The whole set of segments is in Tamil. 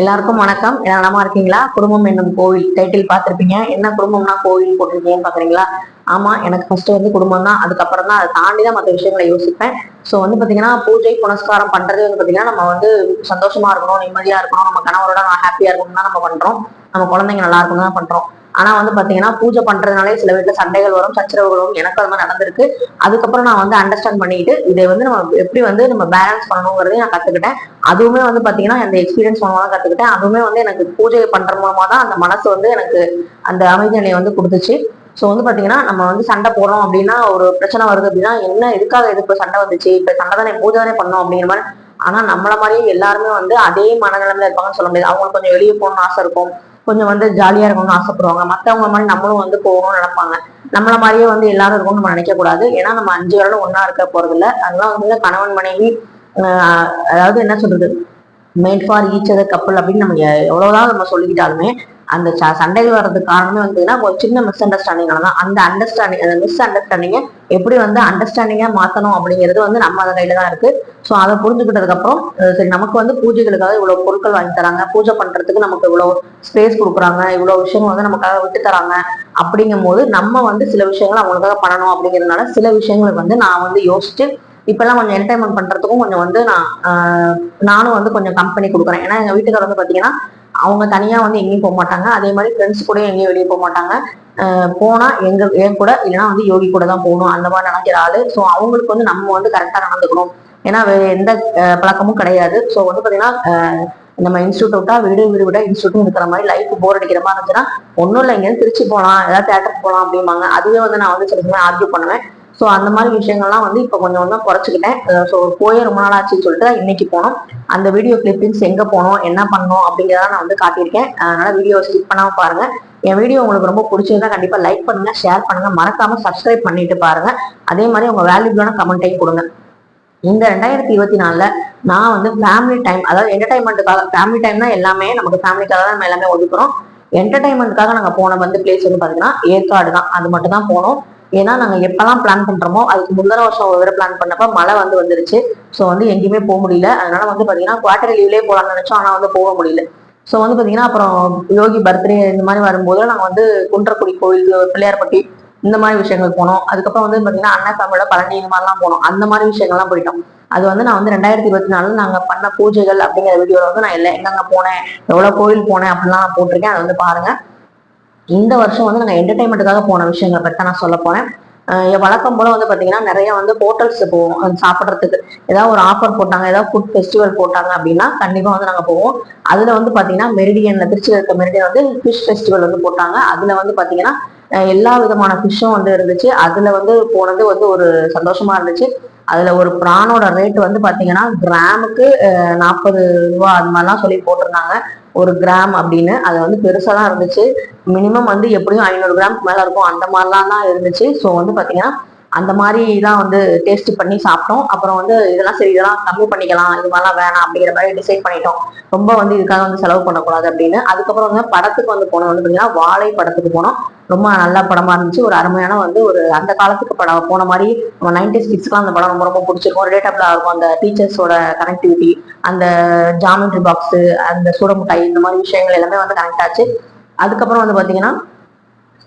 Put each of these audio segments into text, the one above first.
எல்லாருக்கும் வணக்கம். எல்லாம் நலமா இருக்கீங்களா? குடும்பம் என்னும் கோவில் டைட்டில் பார்த்துருப்பீங்க. என்ன குடும்பம்னா கோவில் போட்டிருக்கீங்கன்னு பாக்குறீங்களா ஆமா எனக்கு ஃபர்ஸ்ட் வந்து குடும்பம் தான். அதுக்கப்புறம் தான் அதை தாண்டி தான் மற்ற விஷயங்களை யோசிப்பேன். ஸோ வந்து பாத்தீங்கன்னா பூஜை புனஸ்காரம் பண்றது வந்து பாத்தீங்கன்னா நம்ம வந்து சந்தோஷமா இருக்கணும் நிம்மதியா இருக்கணும். நம்ம கணவரோட ஹாப்பியா இருக்கணும் தான் நம்ம பண்றோம். நம்ம குழந்தைங்க நல்லா இருக்கணும் தான் பண்றோம். ஆனா வந்து பாத்தீங்கன்னா பூஜை பண்றதுனாலே சில வீட்டுல சண்டைகள் வரும் சச்சரவுகள் வரும். எனக்கு அது மாதிரி நடந்திருக்கு. அதுக்கப்புறம் நான் வந்து அண்டர்ஸ்டாண்ட் பண்ணிட்டு இதை வந்து நம்ம எப்படி வந்து நம்ம பேலன்ஸ் பண்ணணுங்கிறதையும் நான் கத்துக்கிட்டேன். அதுவுமே வந்து பாத்தீங்கன்னா அந்த எக்ஸ்பீரியன்ஸ் மூலமா தான் கத்துக்கிட்டேன். அதுவுமே வந்து எனக்கு பூஜை பண்ற மூலமா தான் அந்த மனசு வந்து எனக்கு அந்த அமைதி நிலையை வந்து கொடுத்துச்சு. ஸோ வந்து பாத்தீங்கன்னா நம்ம வந்து சண்டை போடுறோம் அப்படின்னா ஒரு பிரச்சனை வருது அப்படின்னா என்ன எதுக்காக இது இப்போ சண்டை வந்துச்சு? இப்போ சண்டை தானே பூஜை தானே பண்ணோம் அப்படிங்கிற மாதிரி. ஆனா நம்மள மாதிரியே எல்லாருமே வந்து அதே மனநிலைமையில இருப்பாங்கன்னு சொல்ல முடியாது. அவங்களுக்கு கொஞ்சம் வெளியே போகணும்னு ஆசை இருக்கும். கொஞ்சம் வந்து ஜாலியா இருக்கணும்னு ஆசைப்படுவாங்க. மத்தவங்க மாதிரி நம்மளும் வந்து போகணும்னு நினைப்பாங்க. நம்மள மாதிரியே வந்து எல்லாரும் இருக்கணும்னு நம்ம நினைக்க கூடாது ஏன்னா நம்ம அஞ்சு வருடம் ஒண்ணா இருக்க போறது இல்ல அதெல்லாம் வந்து கணவன் மனைவி அதாவது என்ன சொல்றது? மேட் ஃபார் ஈச் அதர் கப்பல் அப்படின்னு நம்ம எவ்வளவுதான் நம்ம சொல்லிக்கிட்டாலுமே அந்த ச- சண்டைகள் வர்றதுக்கு காரணமே வந்துன்னா ஒரு சின்ன மிஸ் அண்டர்ஸ்டாண்டிங்னால தான் அந்த அண்டர்ஸ்டாண்டிங் அந்த மிஸ் அண்டர்ஸ்டாண்டிங்கை எப்படி வந்து அண்டர்ஸ்டாண்டிங்கா மாத்தணும் அப்படிங்கிறது வந்து நம்ம அதை கையில தான் இருக்கு. ஸோ அதை புரிஞ்சுக்கிட்டதுக்கு அப்புறம் சரி நமக்கு வந்து பூஜைகளுக்காக இவ்வளவு பொருட்கள் வாங்கி தராங்க. பூஜை பண்றதுக்கு நமக்கு இவ்வளவு ஸ்பேஸ் கொடுக்குறாங்க. இவ்வளவு விஷயங்கள் வந்து நமக்காக விட்டு தராங்க. அப்படிங்கும் போது நம்ம வந்து சில விஷயங்கள் அவங்களுக்காக பண்ணணும் அப்படிங்கிறதுனால சில விஷயங்களுக்கு வந்து நான் வந்து யோசிச்சு இப்பெல்லாம் கொஞ்சம் என்டர்டைன்மெண்ட் பண்றதுக்கும் கொஞ்சம் வந்து நான் ஆஹ் நானும் வந்து கொஞ்சம் கம்பெனி கொடுக்குறேன். ஏன்னா எங்க வீட்டுக்காரர் வந்து பாத்தீங்கன்னா அவங்க தனியா வந்து எங்கேயும் போக மாட்டாங்க. அதே மாதிரி ஃப்ரெண்ட்ஸ் கூட எங்கேயும் வெளியே போக மாட்டாங்க. போனா எங்க என் கூட இல்லைன்னா வந்து யோகி கூட தான் போகணும். அந்த மாதிரி நினைக்கிற ஆளு ஸோ அவங்களுக்கு வந்து நம்ம வந்து கரெக்டா நடந்துக்கணும். ஏன்னா வேற எந்த பழக்கமும் கிடையாது. ஸோ வந்து பாத்தீங்கன்னா நம்ம இன்ஸ்டியூட் விட்டா வீடு வீடு விட இன்ஸ்டியூட்டும் இருக்கிற மாதிரி லைஃப் போர் அடிக்கிற மாதிரி இருந்துச்சுன்னா ஒன்றும் இல்லை இங்கேருந்து திருச்சி போகலாம் ஏதாவது தேட்டருக்கு போகலாம் அப்படிம்பாங்க. அதுவே வந்து நான் வந்து சில சமயம் ஆர்கியூ பண்ணுவேன். ஸோ அந்த மாதிரி விஷயங்கள்லாம் வந்து இப்போ கொஞ்சம் கொஞ்சம் குறைச்சிக்கிட்டேன். ஸோ போயே ரொம்ப நாள் ஆச்சுன்னு சொல்லிட்டு தான் இன்னைக்கு போனோம். அந்த வீடியோ கிளிப்பிங்ஸ் எங்கே போனோம் என்ன பண்ணோம் அப்படிங்கிறத நான் வந்து காட்டியிருக்கேன். அதனால வீடியோ ஸ்கிப் பண்ணாமல் பாருங்க. என் வீடியோ உங்களுக்கு ரொம்ப பிடிச்சிருந்தா கண்டிப்பாக லைக் பண்ணுங்க ஷேர் பண்ணுங்க. மறக்காம சப்ஸ்கிரைப் பண்ணிட்டு பாருங்க. அதே மாதிரி உங்க வேல்யூபிளான கமெண்ட்டையும் கொடுங்க. இந்த ரெண்டாயிரத்தி இருபத்தி நாலுல நான் வந்து ஃபேமிலி டைம் அதாவது என்டர்டைன்மெண்ட்டுக்காக ஃபேமிலி டைம் தான் எல்லாமே நமக்கு ஃபேமிலிக்காக தான் நம்ம எல்லாமே ஒதுக்குறோம். என்டர்டைன்மெண்ட்டுக்காக நாங்கள் போன வந்து பிளேஸ் வந்து பார்த்தீங்கன்னா ஏற்காடு தான். அது மட்டும் தான் போனோம். ஏன்னா நாங்கள் எப்போல்லாம் பிளான் பண்ணுறோமோ அதுக்கு முந்தின வருஷம் ஒரு பிளான் பண்ணப்போ மழை வந்து வந்துருச்சு. ஸோ வந்து எங்கேயுமே போக முடியல. அதனால வந்து பார்த்தீங்கன்னா குவார்டர் லீவ்லேயே போகலான்னு நினச்சோம். ஆனால் வந்து போக முடியல. ஸோ வந்து பார்த்தீங்கன்னா அப்புறம் யோகி பர்த்டே இந்த மாதிரி வரும்போது நாங்கள் வந்து குன்றக்குடி கோயில் பிள்ளையார்பட்டி இந்த மாதிரி விஷயங்கள் போனோம். அதுக்கப்புறம் வந்து பார்த்தீங்கன்னா அண்ணன் ஃபேமிலியோட பழனி இந்த மாதிரிலாம் போனோம். அந்த மாதிரி விஷயங்கள்லாம் போயிட்டோம். அது வந்து நான் வந்து ரெண்டாயிரத்தி இருபத்தி நாலுல நாங்க பண்ண பூஜைகள் அப்படிங்கிற வீடியோல வந்து நான் இல்லை எங்கெங்க போனேன் எவ்வளவு கோயில் போனேன் அப்படிலாம் நான் போட்டிருக்கேன். அதை வந்து பாருங்க. இந்த வருஷம் வந்து நாங்கள் என்டர்டைன்மெண்ட்டுக்காக போன விஷயங்களை பற்றி தான் நான் சொல்ல போறேன். வழக்கம் போல் வந்து பார்த்தீங்கன்னா நிறைய வந்து ஹோட்டல்ஸ் போவோம். அது சாப்பிட்றதுக்கு. ஏதாவது ஒரு ஆஃபர் போட்டாங்க ஏதாவது ஃபுட் ஃபெஸ்டிவல் போட்டாங்க அப்படின்னா கண்டிப்பாக வந்து நாங்கள் போவோம். அதில் வந்து பார்த்தீங்கன்னா மெரிடியனில் திருச்சியில் இருக்க மெரிடியன் வந்து ஃபிஷ் ஃபெஸ்டிவல் வந்து போட்டாங்க. அதில் வந்து பார்த்தீங்கன்னா எல்லா விதமான ஃபிஷ்ஷும் வந்து இருந்துச்சு. அதில் வந்து போனது வந்து ஒரு சந்தோஷமா இருந்துச்சு. அதில் ஒரு ப்ரானோட ரேட் வந்து பார்த்தீங்கன்னா கிராமுக்கு நாற்பது ரூபா அது மாதிரிலாம் சொல்லி போட்டிருந்தாங்க. ஒரு கிராம் அப்படின்னு அது வந்து பெருசா தான் இருந்துச்சு. மினிமம் வந்து எப்படியும் ஐநூறு கிராம் மேல இருக்கும். அந்த மாதிரிலாம் தான் இருந்துச்சு. ஸோ வந்து பாத்தீங்கன்னா அந்த மாதிரி தான் வந்து டேஸ்ட் பண்ணி சாப்பிட்டோம். அப்புறம் வந்து இதெல்லாம் சரி இதெல்லாம் கம்மி பண்ணிக்கலாம். இது மாதிரிலாம் வேணாம் அப்படிங்கிற மாதிரி டிசைட் பண்ணிட்டோம். ரொம்ப வந்து இதுக்காக வந்து செலவு பண்ணக்கூடாது அப்படின்னு. அதுக்கப்புறம் வந்து படத்துக்கு வந்து போனோம் வந்து பார்த்தீங்கன்னா வாழை படத்துக்கு போனோம். ரொம்ப நல்ல படமா இருந்துச்சு. ஒரு அருமையான வந்து ஒரு அந்த காலத்துக்கு படம் போன மாதிரி நம்ம நைன்டி கிட்ஸ்க்குலாம் அந்த படம் ரொம்ப ரொம்ப பிடிச்சிருக்கும். ரிலேட்டபிளா இருக்கும். அந்த டீச்சர்ஸோட கனெக்டிவிட்டி அந்த ஜாமெண்ட்ரி பாக்ஸ் அந்த சூடமுட்டாய் இந்த மாதிரி விஷயங்கள் எல்லாமே வந்து கனெக்ட் ஆச்சு. அதுக்கப்புறம் வந்து பாத்தீங்கன்னா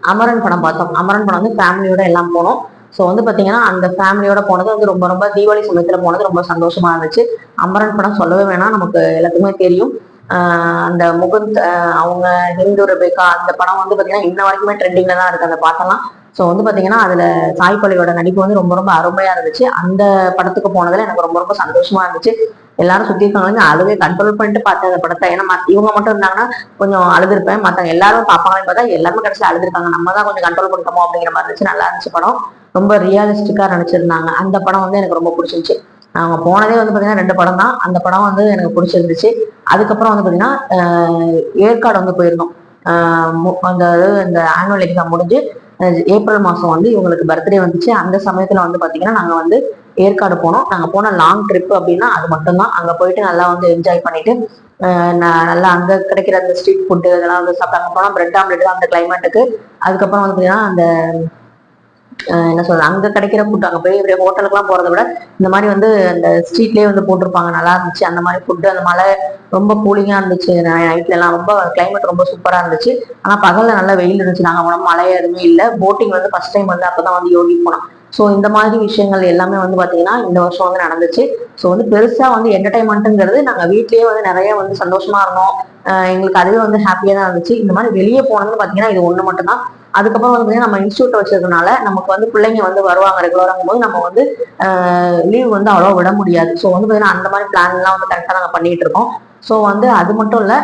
அமரன் படம் பார்த்தோம். அமரன் படம் வந்து ஃபேமிலியோட எல்லாம் போனோம். ஸோ வந்து பாத்தீங்கன்னா அந்த ஃபேமிலியோட போனது வந்து ரொம்ப ரொம்ப தீபாவளி சமயத்துல போனது ரொம்ப சந்தோஷமா இருந்துச்சு. அமரன் படம் சொல்லவே வேணாம் நமக்கு எல்லாத்துக்குமே தெரியும். ஆஹ் அந்த முகுந்த் அவங்க ஹிந்து ரெபேக்கா அந்த படம் வந்து பார்த்தீங்கன்னா இன்ன வரைக்குமே ட்ரெண்டிங்ல தான் இருக்கு. அந்த பாட்டெல்லாம் ஸோ வந்து பார்த்தீங்கன்னா அதில் சாய் பள்ளியோட நடிப்பு வந்து ரொம்ப ரொம்ப அருமையாக இருந்துச்சு. அந்த படத்துக்கு போனதில் எனக்கு ரொம்ப ரொம்ப சந்தோஷமாக இருந்துச்சு. எல்லாரும் சுற்றி இருக்காங்க அழுவே கண்ட்ரோல் பண்ணிட்டு பார்த்தேன் அந்த படத்தை. ஏன்னா இவங்க மட்டும் இருந்தாங்கன்னா கொஞ்சம் அழுதுருப்பேன். மற்றவங்க எல்லாரும் பார்ப்பாங்கன்னு பார்த்தா எல்லாருமே கடைசியில் அழுதுருக்காங்க. நம்ம தான் கொஞ்சம் கண்ட்ரோல் பண்ணிட்டோமோ அப்படிங்கிற மாதிரி இருந்துச்சு. நல்லா இருந்துச்சு படம். ரொம்ப ரியலிஸ்டிக்காக நினச்சிருந்தாங்க அந்த படம் வந்து எனக்கு ரொம்ப பிடிச்சிருந்துச்சு. அவங்க போனதே வந்து பார்த்தீங்கன்னா ரெண்டு படம் தான். அந்த படம் வந்து எனக்கு பிடிச்சிருந்துச்சு. அதுக்கப்புறம் வந்து பார்த்தீங்கன்னா ஏற்காடு வந்து போயிருந்தோம். அந்த இந்த ஆனுவல் எக்ஸாம் முடிஞ்சு ஏப்ரல் மாசம் வந்து இவங்களுக்கு பர்த்டே வந்துச்சு. அந்த சமயத்துல வந்து பாத்தீங்கன்னா நாங்க வந்து ஏற்காடு போனோம். நாங்க போன லாங் ட்ரிப் அப்படின்னா அது மட்டும்தான். அங்க போயிட்டு நல்லா வந்து என்ஜாய் பண்ணிட்டு நல்லா அங்க கிடைக்கிற அந்த ஸ்ட்ரீட் ஃபுட்டு இதெல்லாம் வந்து சாப்பிட்டாங்க போனா பிரெட் ஆம்லெட் அந்த கிளைமேட்டுக்கு அதுக்கப்புறம் வந்து பாத்தீங்கன்னா அந்த என்ன சொல்றது அங்க கிடைக்கிற ஃபுட் அங்க பெரிய பெரிய ஹோட்டலுக்குலாம் போறதை விட இந்த மாதிரி வந்து அந்த ஸ்ட்ரீட்லயே வந்து போட்டிருப்பாங்க. நல்லா இருந்துச்சு. அந்த மாதிரி ஃபுட்டு அந்த மழை ரொம்ப கூலிங்கா இருந்துச்சு. நைட்ல எல்லாம் ரொம்ப கிளைமேட் ரொம்ப சூப்பரா இருந்துச்சு. ஆனா பகல்ல நல்லா வெயில் இருந்துச்சு. நாங்க போனோம். மழை எதுவுமே இல்லை. போட்டிங் வந்து ஃபர்ஸ்ட் டைம் வந்து அப்பதான் வந்து யோகி போனோம் ஸோ இந்த மாதிரி விஷயங்கள் எல்லாமே வந்து பாத்தீங்கன்னா இந்த வருஷம் வந்து நடந்துச்சு. ஸோ வந்து பெருசா வந்து என்டர்டைன்மெண்ட்டுங்கிறது நாங்க வீட்லயே வந்து நிறைய வந்து சந்தோஷமா இருந்தோம். எங்களுக்கு அதுவே வந்து ஹாப்பியா தான் இருந்துச்சு. இந்த மாதிரி வெளியே போனதுன்னு பாத்தீங்கன்னா இது ஒண்ணு மட்டும்தான். அதுக்கப்புறம் வந்து நம்ம இன்ஸ்டியூட் வச்சதுனால நமக்கு வந்து பிள்ளைங்க வந்து வருவாங்க ரெகுலராகும் போது நம்ம வந்து லீவ் வந்து அவ்வளோ விட முடியாது. ஸோ வந்து பார்த்தீங்கன்னா அந்த மாதிரி பிளான்லாம் எல்லாம் வந்து கரெக்டாக நாங்கள் பண்ணிட்டு இருக்கோம். ஸோ வந்து அது மட்டும் இல்லை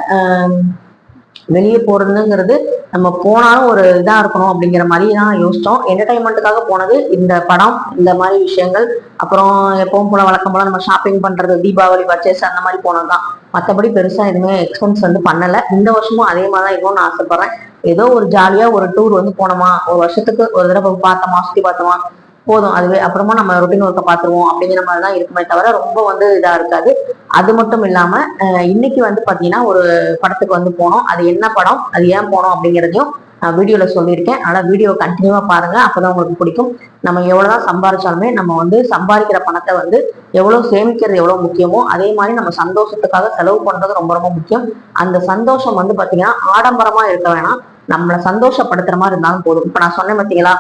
வெளியே போறதுங்கிறது நம்ம போனாலும் ஒரு இதா இருக்கணும் அப்படிங்கிற மாதிரி தான் யோசிச்சோம். என்டர்டைன்மெண்ட்டுக்காக போனது இந்த படம் இந்த மாதிரி விஷயங்கள். அப்புறம் எப்பவும் போல வழக்கம் போல நம்ம ஷாப்பிங் பண்றது தீபாவளி பர்ச்சேஸ் அந்த மாதிரி போனதுதான். மற்றபடி பெருசா எதுவுமே எக்ஸ்பென்ஸ் வந்து பண்ணல. இந்த வருஷமும் அதே மாதிரி தான் இருக்கும்னு ஆசைப்படுறேன். ஏதோ ஒரு ஜாலியா ஒரு டூர் வந்து போனோமா? ஒரு வருஷத்துக்கு ஒரு தடவை பார்த்தோமா? சுத்தி பார்த்தோமா? போதும் அதுவே. அப்புறமா நம்ம ரொட்டீன் ஒர்க்கை பார்த்துருவோம். அப்படிங்கிற மாதிரி தான் இருக்குமே தவிர ரொம்ப வந்து இதா இருக்காது. அது மட்டும் இல்லாம அஹ் இன்னைக்கு வந்து பாத்தீங்கன்னா ஒரு படத்துக்கு வந்து போனோம். அது என்ன படம்? அது ஏன் போனோம் அப்படிங்கிறதையும் நான் வீடியோல சொல்லியிருக்கேன். ஆனால் வீடியோ கண்டினியூவா பாருங்க. அப்பதான் உங்களுக்கு பிடிக்கும். நம்ம எவ்வளவுதான் சம்பாதிச்சாலுமே நம்ம வந்து சம்பாதிக்கிற பணத்தை வந்து எவ்வளவு சேமிக்கிறது எவ்வளவு முக்கியமோ அதே மாதிரி நம்ம சந்தோஷத்துக்காக செலவு பண்றது ரொம்ப ரொம்ப முக்கியம். அந்த சந்தோஷம் வந்து பாத்தீங்கன்னா ஆடம்பரமா இருக்க வேணாம். நம்மளை சந்தோஷப்படுத்துற மாதிரி இருந்தாலும் போதும். இப்ப நான் சொன்னேன் பாத்தீங்களா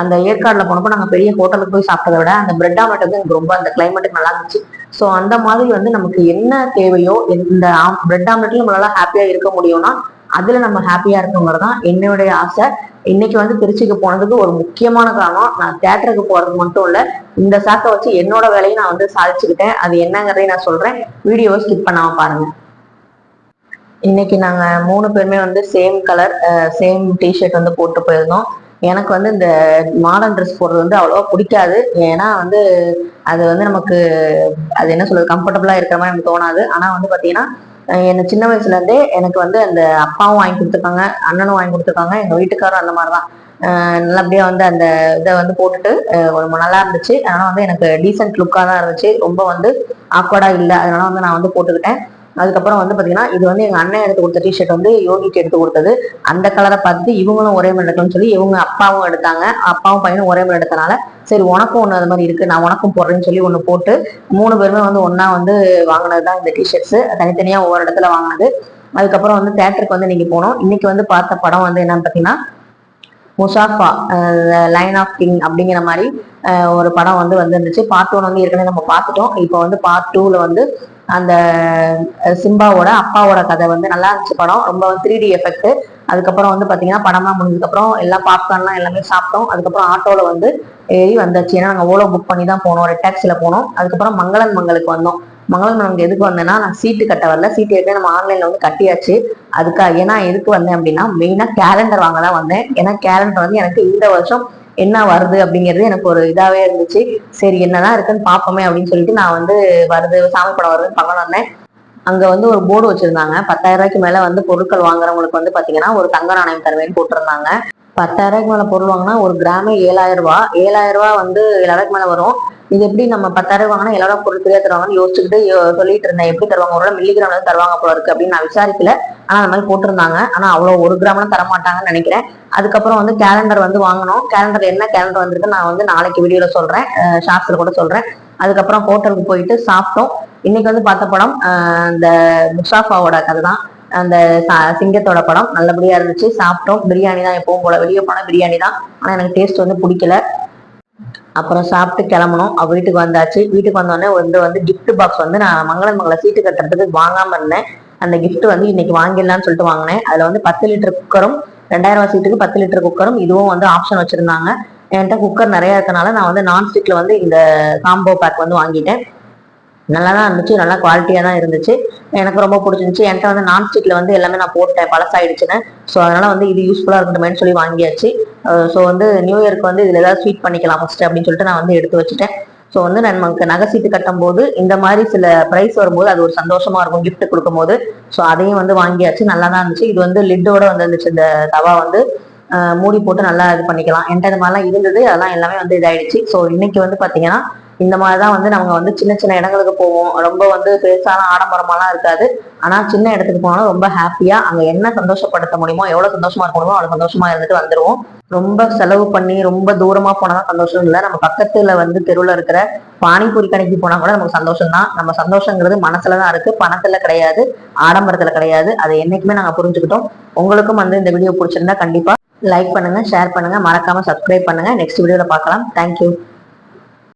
அந்த ஏற்காடுல போனப்போ நாங்க பெரிய ஹோட்டலுக்கு போய் சாப்பிட்டதை விட அந்த பிரெட் ஆம்லெட் வந்து எனக்கு ரொம்ப அந்த கிளைமேட்டுக்கு நல்லா இருந்துச்சு. ஸோ அந்த மாதிரி வந்து நமக்கு என்ன தேவையோ இந்த பிரெட் ஆம்லெட்ல நம்மளால ஹாப்பியா இருக்க முடியும்னா அதுல நம்ம ஹாப்பியா இருக்கோங்கிறது தான் என்னுடைய ஆசை. இன்னைக்கு வந்து திருச்சிக்கு போனதுக்கு ஒரு முக்கியமான காரணம் நான் தேட்டருக்கு போறது மட்டும் இல்ல இந்த சாக்கை வச்சு என்னோட வேலையை நான் வந்து சாதிச்சுக்கிட்டேன். அது என்னங்கிறதையும் நான் சொல்றேன். வீடியோவை ஸ்கிப் பண்ணாம பாருங்க. இன்னைக்கு நாங்க மூணு பேருமே வந்து சேம் கலர் சேம் டிஷர்ட் வந்து போட்டு போயிருந்தோம். எனக்கு வந்து இந்த மாடர்ன் ட்ரெஸ் போடுறது வந்து அவ்வளோவா பிடிக்காது. ஏன்னா வந்து அது வந்து நமக்கு அது என்ன சொல்றது கம்ஃபர்டபுளா இருக்கிற மாதிரி எனக்கு தோணாது. ஆனா வந்து பாத்தீங்கன்னா எனக்கு சின்ன வயசுல இருந்தே எனக்கு வந்து அந்த அப்பாவும் வாங்கி கொடுத்துருக்காங்க அண்ணனும் வாங்கி கொடுத்துருக்காங்க எங்க வீட்டுக்காரும் அந்த மாதிரிதான். நல்லபடியா வந்து அந்த இதை வந்து போட்டுட்டு ரொம்ப நல்லா இருந்துச்சு. அதனால வந்து எனக்கு டீசென்ட் லுக்கா தான் இருந்துச்சு. ரொம்ப வந்து ஆக்வர்டா இல்லை. அதனால வந்து நான் வந்து போட்டுக்கிட்டேன். அதுக்கப்புறம் வந்து பார்த்தீங்கன்னா இது வந்து எங்கள் அண்ணன் எடுத்து கொடுத்த டிஷர்ட் வந்து யோகிக்கு எடுத்து கொடுத்தது. அந்த கலரை பார்த்துட்டு இவங்களும் ஒரே மாதிரி எடுக்கணும்னு சொல்லி இவங்க அப்பாவும் எடுத்தாங்க. அப்பாவும் பையனும் ஒரே மாதிரி எடுத்தனால சரி உனக்கும் ஒன்று அது மாதிரி இருக்கு நான் உனக்கும் போடுறேன்னு சொல்லி ஒன்று போட்டு மூணு பேருமே வந்து ஒன்றா வந்து வாங்கினது தான் இந்த டிஷர்ட்ஸ் தனித்தனியாக ஒவ்வொரு இடத்துல வாங்கினது. அதுக்கப்புறம் வந்து தேட்டருக்கு வந்து இன்னைக்கு போனோம் இன்னைக்கு வந்து பார்த்த படம் வந்து என்னன்னு பார்த்தீங்கன்னா முசாஃபா லைன் ஆஃப் கிங் அப்படிங்கிற மாதிரி ஒரு படம் வந்து வந்துருந்துச்சு. பார்ட் ஒன் வந்து ஏற்கனவே நம்ம பார்த்துட்டோம். இப்போ வந்து பார்ட் டூவில் வந்து அந்த சிம்பாவோட அப்பாவோட கதை வந்து நல்லா இருந்துச்சு படம். ரொம்ப த்ரீ டி எஃபெக்ட் அதுக்கப்புறம் வந்து பார்த்தீங்கன்னா படம்லாம் முடிஞ்சதுக்கப்புறம் எல்லாம் பாப்கார்ன்லாம் எல்லாமே சாப்பிட்டோம். அதுக்கப்புறம் ஆட்டோவில் வந்து ஏறி வந்தாச்சு. ஏன்னா நாங்கள் ஓலோ புக் பண்ணி தான் போனோம் ரெட் டாக்ஸியில் போனோம். அதுக்கப்புறம் மங்களன் மங்களுக்கு வந்தோம். மங்களம் நமக்கு எதுக்கு வந்தேன்னா நான் சீட்டு கட்ட வரல. சீட்டு ஏற்கனவே நம்ம ஆன்லைன்ல வந்து கட்டியாச்சு. அதுக்காக ஏன்னா எதுக்கு வந்தேன் அப்படின்னா மெயினா கேலண்டர் வாங்க தான் வந்தேன். ஏன்னா கேலண்டர் வந்து எனக்கு இந்த வருஷம் என்ன வருது அப்படிங்கிறது எனக்கு ஒரு இதாவே இருந்துச்சு. சரி என்னதான் இருக்குன்னு பார்ப்போமே அப்படின்னு சொல்லிட்டு நான் வந்து வருது சாமி படம் வருதுன்னு பார்க்க வந்தேன். அங்க வந்து ஒரு போர்டு வச்சிருந்தாங்க. பத்தாயிரம் ரூபாய்க்கு மேல வந்து பொருட்கள் வாங்குறவங்களுக்கு வந்து பாத்தீங்கன்னா ஒரு தங்க நாணயம் தருவேன்னு போட்டிருந்தாங்க. பத்தாயிரரூபாய்க்கு மேலே பொருள் வாங்கினா ஒரு கிராமே ஏழாயிரம் ரூபா. ஏழாயிரம் ரூபா வந்து ஏழாயிரம் மேலே வரும். இது எப்படி நம்ம பத்தாயிரம் வாங்கினா எல்லாரும் பொருள் ஃப்ரீயா தருவாங்கன்னு யோசிச்சுக்கிட்டு சொல்லிட்டு இருந்தேன். எப்படி தருவாங்க? ஒரு மில்லிகிராம்ல தருவாங்க போல இருக்கு அப்படின்னு நான் விசாரிக்கல. ஆனா அந்த மாதிரி போட்டிருந்தாங்க. ஆனா அவ்வளவு ஒரு கிராம்லாம் தர மாட்டாங்கன்னு நினைக்கிறேன். அதுக்கப்புறம் வந்து கேலண்டர் வந்து வாங்கணும். கேலண்டர் என்ன கேலண்டர் வந்திருக்கு நான் வந்து நாளைக்கு வீடியோல சொல்றேன். ஷார்ட்ஸ்ல கூட சொல்றேன். அதுக்கப்புறம் ஹோட்டலுக்கு போயிட்டு சாப்பிட்டோம். இன்னைக்கு வந்து பார்த்த படம் இந்த முஷாஃபாவோட கதை தான் அந்த சிங்கத்தோட படம் நல்லபடியா இருந்துச்சு. சாப்பிட்டோம். பிரியாணி தான் எப்பவும் போல. வெளியே போனால் பிரியாணி தான். ஆனா எனக்கு டேஸ்ட் வந்து பிடிக்கல. அப்புறம் சாப்பிட்டு கிளம்பணும் அவ வீட்டுக்கு வந்தாச்சு. வீட்டுக்கு வந்தோடனே வந்து வந்து கிஃப்ட் பாக்ஸ் வந்து நான் மங்களன் மங்கள சீட்டு கட்டுறதுக்கு வாங்காம இருந்தேன். அந்த கிஃப்ட் வந்து இன்னைக்கு வாங்கிடலாம்னு சொல்லிட்டு வாங்கினேன். அதுல வந்து பத்து லிட்டர் குக்கரும் ரெண்டாயிரம் ரூபாய் சீட்டுக்கு பத்து லிட்டர் குக்கரும் இதுவும் வந்து ஆப்ஷன் வச்சிருந்தாங்க. என்கிட்ட குக்கர் நிறைய இருக்கனால நான் வந்து நான்ஸ்டிக்ல வந்து இந்த காம்போ பேக் வந்து வாங்கிட்டேன். நல்லா தான் இருந்துச்சு நல்லா குவாலிட்டியாக தான் இருந்துச்சு. எனக்கு ரொம்ப பிடிச்சிருந்துச்சு. என்கிட்ட வந்து நான்ஸ்டிக்கில் வந்து எல்லாமே நான் போட்டேன் பழசாயிடுச்சுன்னு. ஸோ அதனால் வந்து இது யூஸ்ஃபுல்லாக இருக்கட்டுமேன்னு சொல்லி வாங்கியாச்சு. ஸோ வந்து நியூ இயர்க்கு வந்து இதில் ஏதாவது ஸ்வீட் பண்ணிக்கலாம் ஃபஸ்ட்டு அப்படின்னு சொல்லிட்டு நான் வந்து எடுத்து வச்சுட்டேன். ஸோ வந்து நமக்கு நகை சீட்டு கட்டும் போது இந்த மாதிரி சில ப்ரைஸ் வரும்போது அது ஒரு சந்தோஷமா இருக்கும் gift கொடுக்கும்போது. ஸோ அதையும் வந்து வாங்கியாச்சு. நல்லா தான் இருந்துச்சு. இது வந்து லிட்டோட வந்துருந்துச்சு இந்த தவா வந்து. மூடி போட்டு நல்லா இது பண்ணிக்கலாம். என்கிட்ட இது மாதிரிலாம் இருந்தது. அதெல்லாம் எல்லாமே வந்து இதாயிடுச்சு. ஸோ இன்னைக்கு வந்து பார்த்தீங்கன்னா இந்த மாதிரி தான் வந்து நாங்க வந்து சின்ன சின்ன இடங்களுக்கு போவோம். ரொம்ப வந்து பெருசான ஆடம்பரமாலாம் இருக்காது. ஆனா சின்ன இடத்துக்கு போனாலும் ரொம்ப ஹாப்பியா அங்க என்ன சந்தோஷப்படுத்த முடியுமோ எவ்வளவு சந்தோஷமா இருக்க முடியுமோ அவ்வளவு சந்தோஷமா இருந்துட்டு வந்துருவோம். ரொம்ப செலவு பண்ணி ரொம்ப தூரமா போனாதான் சந்தோஷம் இல்லை. நம்ம பக்கத்துல வந்து தெருவில் இருக்கிற பானிபூரி கடைக்கு போனா கூட நமக்கு சந்தோஷம் தான் நம்ம சந்தோஷங்கிறது மனசுலதான் இருக்கு. பணத்துல கிடையாது. ஆடம்பரத்துல கிடையாது. அதை என்னைக்குமே நாங்க புரிஞ்சுக்கிட்டோம். உங்களுக்கும் வந்து இந்த வீடியோ பிடிச்சிருந்தா கண்டிப்பா லைக் பண்ணுங்க ஷேர் பண்ணுங்க. மறக்காம சப்ஸ்கிரைப் பண்ணுங்க. நெக்ஸ்ட் வீடியோல பார்க்கலாம். தேங்க்யூ